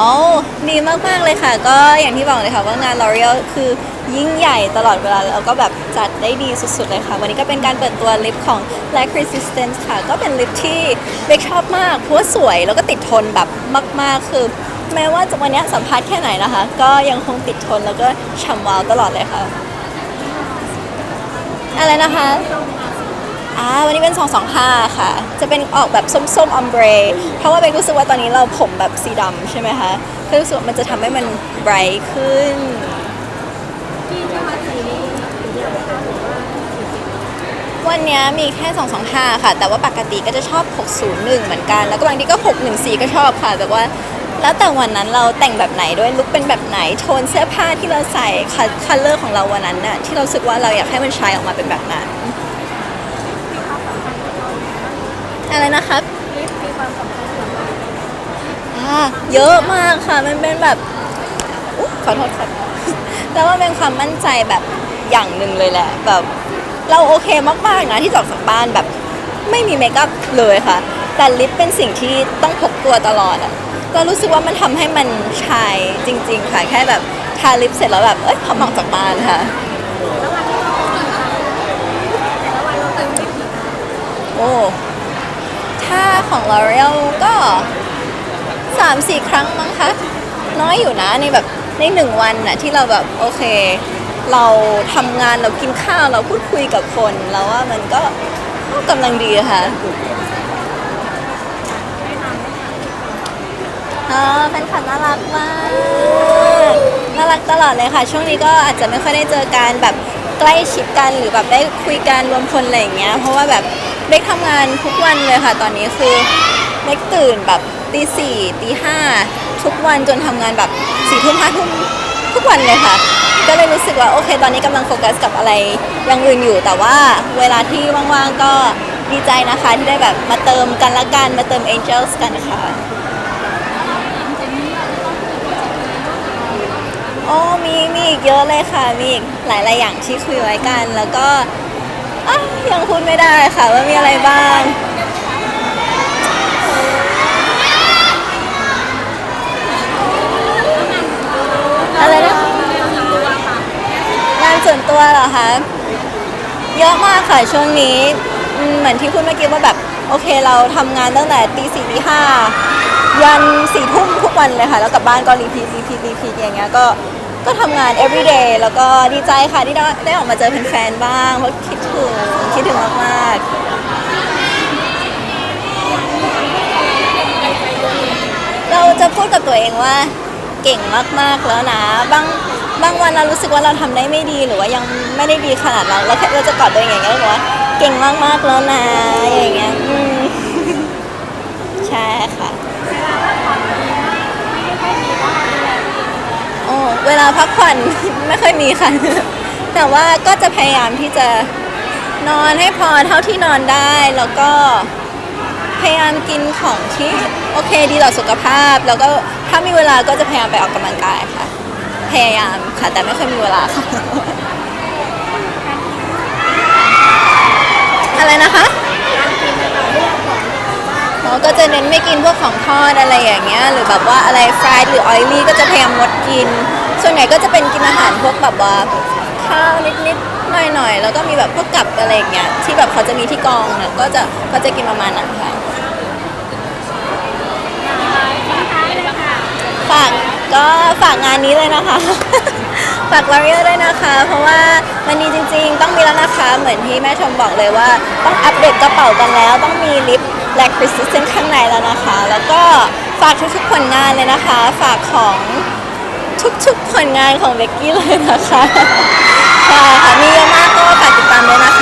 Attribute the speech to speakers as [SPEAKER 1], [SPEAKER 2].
[SPEAKER 1] อ๋อดีมากๆเลยค่ะ ก็อย่างที่บอกเลยค่ะว่างาน L'Oreal คือยิ่งใหญ่ตลอดเวลา แล้วก็แบบจัดได้ดีสุดๆเลยค่ะ วันนี้ก็เป็นการเปิดตัวลิปของ Lac Resistance ค่ะ ก็เป็นลิปที่เบคชอบมากเพราะว่าสวยแล้วก็ติดทนแบบมาก ๆ คือ แม้ว่าจะวันนี้สัมภาษณ์แค่ไหนนะคะ ก็ยังคงติดทนแล้วก็ฉ่ำวาวตลอดเลยค่ะ อะไรนะคะ อ่าวันนี้เป็น 225 ค่ะ จะเป็นออกแบบส้มๆอ m มเบรเพราะว่าเบนรู้สึกว่าตอนนี้เราผมแบบสีดำใช่ไหมคะก็รู้สึกว่ามันจะทำให้มันไบรท์ขึ้น วันนี้มีแค่ 225 ค่ะ แต่ว่าปกติก็จะชอบ 601 เหมือนกัน แล้วก็บางทีก็ 614 ก็ชอบค่ะแต่ว่าแล้วแต่วันนั้นเราแต่งแบบไหนด้วยลุคเป็นแบบไหนโทนเสื้อผ้าที่เราใส่คัลเลอร์ของเราวันนั้นน่ะที่เรารู้สึกว่าเราอยากให้มันชายออกมาเป็นแบบนั้น อะไรนะครับอ่าเยอะมากค่ะ มันเป็นแบบอุ๊ยขอโทษค่ะ แต่ว่าเป็นความมั่นใจแบบอย่างหนึ่งเลยแหละ แบบเราโอเคมากๆนะที่จะออกจากบ้านแบบไม่มีเมคอัพเลยค่ะ แต่ลิปเป็นสิ่งที่ต้องพกตัวตลอดอะเรารู้สึกว่ามันทำให้มันชายจริง ๆ ค่ะ แค่แบบทาลิปเสร็จแล้วแบบ เอ้ยพร้อมออกจากบ้านค่ะ โอ้ ถ้า ของ L'Oreal ก็สามสี่ครั้งมั้งคะน้อยอยู่นะในแบบในหนึ่งวันน่ะที่เราแบบโอเค เราทำงานเรากินข้าวเราพูดคุยกับคนแล้วว่ามันก็ก็กำลังดีค่ะอ๋อแฟนคลับน่ารักมากน่ารักตลอดเลยค่ะ ช่วงนี้ก็อาจจะไม่ค่อยได้เจอกันแบบใกล้ชิดกันหรือแบบได้คุยกันรวมพลอะไรอย่างเงี้ยเพราะว่าแบบ เบกทำงานทุกวันเลยค่ะ ตอนนี้คือเบกตื่นแบบตีสี่ตีห้าทุกวันจนทำงานแบบสี่ทุ่มห้าทุ่มทุกวันเลยค่ะ ก็เลยรู้สึกว่าโอเค ตอนนี้กำลังโฟกัสกับอะไรอย่างอื่นอยู่ แต่ว่าเวลาที่ว่างๆก็ดีใจนะคะที่ได้แบบมาเติมกันละกันมาเติม Angels กันค่ะโอ้มีมีอีกเยอะเลยค่ะ มีอีกหลายๆอย่างที่คุยไว้กัน แล้วก็ อะยังพูดไม่ได้ค่ะว่ามีอะไรบ้าง อะไรนะงานส่วนตัวเหรอคะเยอะมากค่ะช่วงนี้อืมเหมือนที่พูดเมื่อกี้ว่าแบบโอเคเราทำงานตั้งแต่ตีสี่ตีห้ายันสี่ทุ่มทุกวันเลยค่ะ แล้วกลับบ้านก็รีพีทรีพีทรีพีทอย่างเงี้ยก็ ก็ทำงาน everyday แล้วก็ดีใจค่ะที่ได้ได้ออกมาเจอแฟนๆบ้าง เพราะคิดถึงคิดถึงมากๆ เราจะพูดกับตัวเองว่าเก่งมากๆแล้วนะ บางบางวันเรารู้สึกว่าเราทำได้ไม่ดีหรือว่ายังไม่ได้ดีขนาดเราเราแค่เราจะกอดตัวเองอย่างเงี้ยแล้วบอกว่าเก่งมากๆแล้วนะอย่างเงี้ยอืม ใช่ค่ะโอ้ เวลาพักผ่อน ไม่ค่อยมีค่ะ แต่ว่าก็จะพยายามที่จะนอนให้พอเท่าที่นอนได้ แล้วก็พยายามกินของที่โอเคดีต่อสุขภาพ แล้วก็ถ้ามีเวลาก็จะพยายามไปออกกำลังกายค่ะ พยายามค่ะ แต่ไม่ค่อยมีเวลาค่ะ อะไรนะคะอ๋อก็จะเน้นไม่กินพวกของทอดอะไรอย่างเงี้ย หรือแบบว่าอะไรฟรายหรือออยลี่ก็จะพยายามงดกิน ส่วนใหญ่ก็จะเป็นกินอาหารพวกแบบว่าข้าวนิดๆหน่อยๆแล้วก็มีแบบพวกกับอะไรอย่างเงี้ยที่แบบเขาจะมีที่กองเนี่ยก็จะก็จะกินประมาณนั้นค่ะ ฝากก็ฝากงานนี้เลยนะคะ ฝาก L'Oreal ด้วยนะคะ เพราะว่ามันดีจริงๆ ต้องมีแล้วนะคะ เหมือนที่แม่ชมบอกเลยว่า ต้องอัปเดตกระเป๋ากันแล้ว ต้องมีลิป Black Persistent ข้างในแล้วนะคะ แล้วก็ฝากทุกๆผลงานเลยนะคะ ฝากของ ทุกๆผลงานของเบกกี้เลยนะคะ ค่ะค่มีเยอะมากก็ฝากติดตามด้วยนะคะ